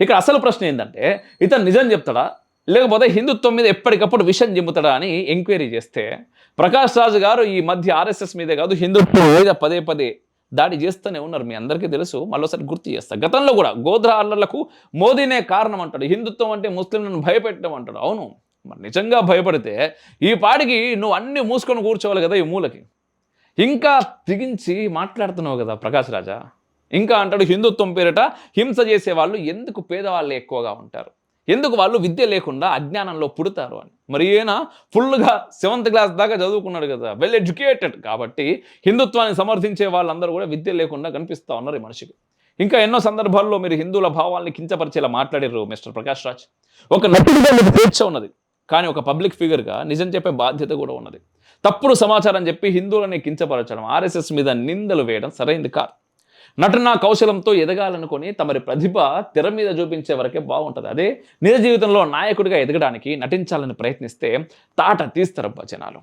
ఇక్కడ అసలు ప్రశ్న ఏంటంటే ఇతను నిజం చెప్తాడా? లేకపోతే హిందుత్వం మీద ఎప్పటికప్పుడు విషయం చెబుతాడా అని ఎంక్వైరీ చేస్తే ప్రకాష్ రాజు గారు ఈ మధ్య ఆర్ఎస్ఎస్ మీదే కాదు హిందుత్వం మీద పదే పదే దాడి చేస్తూనే ఉన్నారు. మీ అందరికీ తెలుసు మళ్ళీసారి గుర్తు చేస్తా. గతంలో కూడా గోధ్రా అల్లర్లకు మోదీనే కారణం అంటాడు. హిందుత్వం అంటే ముస్లింలను భయపెట్టడం అంటాడు. అవును మరి నిజంగా భయపడితే ఈ పాడికి నువ్వు అన్ని మూసుకొని కూర్చోవాలి కదా ఈ మూలకి. ఇంకా తెగించి మాట్లాడుతున్నావు కదా ప్రకాష్ రాజా. ఇంకా అంటాడు హిందుత్వం పేరిట హింస చేసే వాళ్ళు ఎందుకు పేదవాళ్ళు ఎక్కువగా ఉంటారు? ఎందుకు వాళ్ళు విద్య లేకుండా అజ్ఞానంలో పుడతారు అని? మరి ఈయన ఫుల్గా సెవెంత్ క్లాస్ దాకా చదువుకున్నాడు కదా వెల్ ఎడ్యుకేటెడ్ కాబట్టి హిందుత్వాన్ని సమర్థించే వాళ్ళందరూ కూడా విద్య లేకుండా కనిపిస్తూ ఉన్నారు ఈ మనిషికి. ఇంకా ఎన్నో సందర్భాల్లో మీరు హిందువుల భావాల్ని కించపరిచేలా మాట్లాడారు మిస్టర్ ప్రకాష్ రాజ్. ఒక నటుడిగా మీకు స్వేచ్ఛ ఉన్నది కానీ ఒక పబ్లిక్ ఫిగర్గా నిజం చెప్పే బాధ్యత కూడా ఉన్నది. తప్పుడు సమాచారం చెప్పి హిందువులని కించపరచడం ఆర్ఎస్ఎస్ మీద నిందలు వేయడం సరైంది కాదు. నటన కౌశలంతో ఎదగాలనుకొని తమరి ప్రతిభ తెర మీద చూపించే వరకే బాగుంటుంది. అదే నిజ జీవితంలో నాయకుడిగా ఎదగడానికి నటించాలని ప్రయత్నిస్తే తాట తీస్తారబ్బా జనాలు